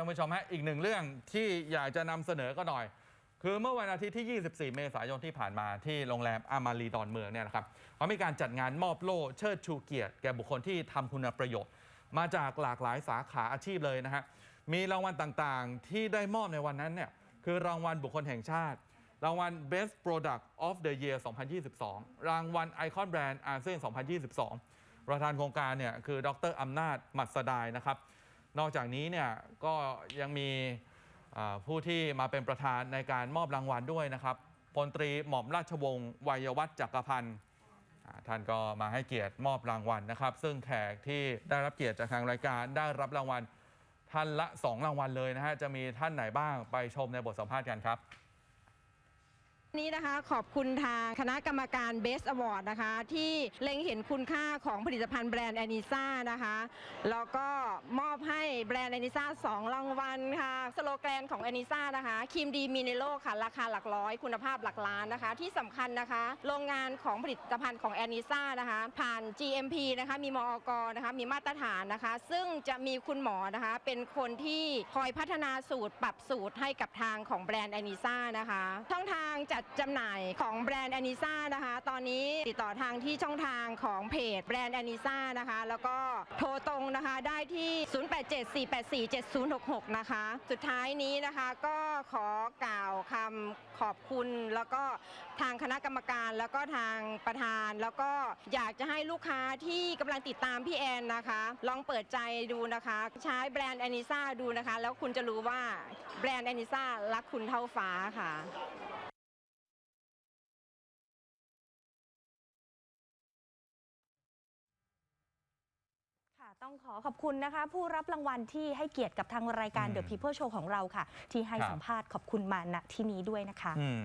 ท่านผู้ชมฮะอีกหนึ่งเรื่องที่อยากจะนำเสนอก็หน่อย คือเมื่อวันอาทิตย์ที่ 24 เมษายนที่ผ่านมาที่โรงแรมอามารีดอนเมืองเนี่ยนะครับเขามีการจัดงานมอบโล่เชิดชูเกียรติแก่บุคคลที่ทำคุณประโยชน์ มาจากหลากหลายสาขาอาชีพเลยนะฮะมีรางวัลต่างๆ ที่ได้มอบในวันนั้นเนี่ยคือรางวัลบุคคลแห่งชาติ รางวัล Best Product of the Year 2022 รางวัล Icon Brand อาเซียน2022 ประธานโครงการเนี่ยคือดรอำนาจมัดสดายนะครับ นอกจากนี้เนี่ยก็ยังมีผู้ที่มาเป็นประธานในการมอบรางวัลด้วยนะครับพลตรีหม่อมราชวงศ์วัยวัฒน์จักรพันธ์ท่านก็มาให้เกียรติมอบรางวัลนะครับ ซึ่งแขกที่ได้รับเกียรติจากทางรายการได้รับรางวัลท่านละ 2 รางวัลเลยนะฮะจะมีท่านไหนบ้างไปชมในบทสัมภาษณ์กันครับนี้นะคะขอบคุณทางคณะกรรมการ Best Award นะคะ ที่เล็งเห็นคุณค่าของผลิตภัณฑ์แบรนด์แอนิซ่านะคะ แล้วก็มอบ แบรนด์แอนิซ่าสองรางวัลค่ะ สโลแกนของแอนิซ่านะคะครีมดีมีในโลกค่ะ ราคาหลักร้อย คุณภาพหลักล้านนะคะ ที่สำคัญนะคะ โรงงานของผลิตภัณฑ์ของแอนิซ่านะคะ ผ่าน GMP นะคะ มีมอกนะคะมีมาตรฐานนะคะ ซึ่งจะมีคุณหมอนะคะ เป็นคนที่คอยพัฒนาสูตรปรับสูตรให้กับทางของแบรนด์แอนิซ่านะคะช่องทางจัดจำหน่ายของแบรนด์แอนิซ่านะคะ ตอนนี้ติดต่อทางที่ช่องทางของเพจแบรนด์แอนิซ่านะคะ แล้วก็โทรตรงนะคะได้ที่ 087 4847066 นะคะ สุดท้ายนี้นะคะก็ขอกล่าวคำขอบคุณ แล้วก็ทางคณะกรรมการแล้วก็ทางประธาน แล้วก็อยากจะให้ลูกค้าที่กำลังติดตามพี่แอนนะคะ ลองเปิดใจดูนะคะ ใช้แบรนด์แอนิซ่าดูนะคะ แล้วคุณจะรู้ว่าแบรนด์แอนิซ่ารักคุณเท่าฟ้าค่ะ ต้องขอขอบคุณนะคะ ผู้รับรางวัลที่ให้เกียรติกับทางรายการอืม The People Show ของเราค่ะ ที่ให้ครับสัมภาษณ์ขอบคุณมาณที่นี้ด้วยนะคะ อืม